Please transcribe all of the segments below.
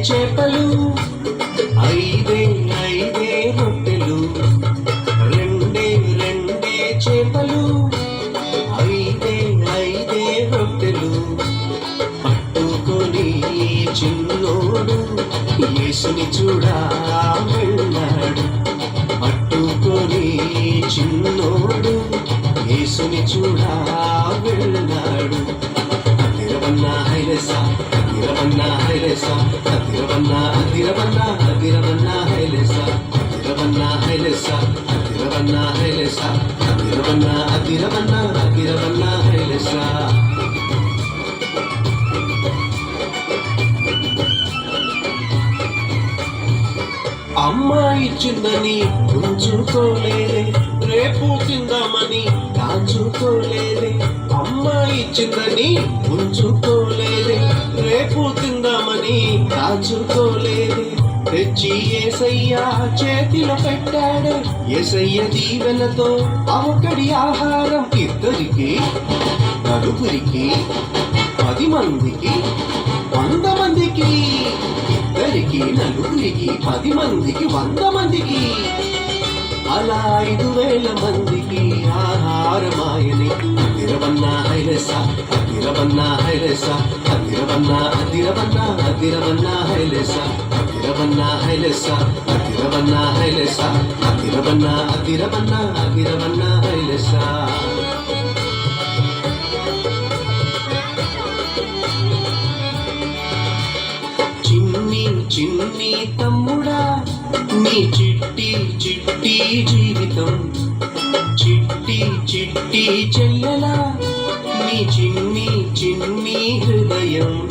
చేపలు. ఐదే ఐదే రొట్టెలు. రెండే రెండే చేపలు. ఐదే ఐదే రొట్టెలు. పట్టుకొని చిన్నోడు యేసుని చూడా వెళ్ళాడు. పట్టుకొని చిన్నోడు యేసుని చూడా వెళ్ళాడు. అదిరవన్న హైలెస అదిరవన్న హైలెస అదిరవన్న అదిరవన్న అదిరవన్న హైలెస అదిరవన్న హైలెస అదిరవన్న హైలెస అదిరవన్న అదిరవన్న అదిరవన్న హైలెస అమ్మాయి చిందని ఉంచుకోలేదే రేపు తిందామని దాచుకోలేదే. అమ్మాయి చిందని ఉంచుకోలే రేపు తిందామని దాచుకోలేదే. తెచ్చి ఏసయ్య చేతిలో పెట్టాడు. ఏసయ్య దీవెనతో అవకడి ఆహారం ఇద్దరికి నలుగురికి పది మందికి వంద మందికి ఇద్దరికి నలుగురికి పది మందికి వంద మందికి. అలా ఐదు వేల మందికి ఆహారమాయని అదిరవన్న హైలెస అదిరవన్న హైలెస అదిరవన్న అదిరవన్న అదిరవన్న హైలెస అదిరవన్న హైలెస అదిరవన్న హైలెస అదిరవన్న అదిరవన్న అదిరవన్న హైలెస. చిన్ని చిన్ని తమ్ముడా నీ చిట్టి చిట్టి జీవితం. చిట్టి చెల్లెలా నీ చిన్ని చిన్ని హృదయం.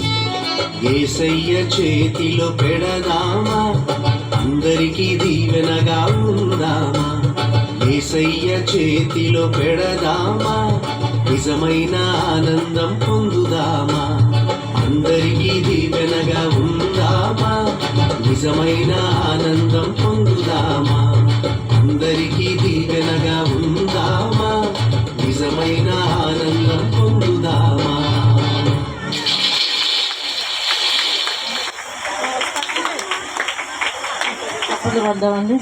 ఏసయ్య చేతిలో పెడదామా అందరికీ దీవెనగా ఉందామా? ఏసయ్య చేతిలో పెడదామా నిజమైన ఆనందం పొందుదామా? అందరికీ దీవెనగా ఉందామా నిజమైన ఆనందం ఆనందం పొందుదామా అప్పుడు వద్దామండి.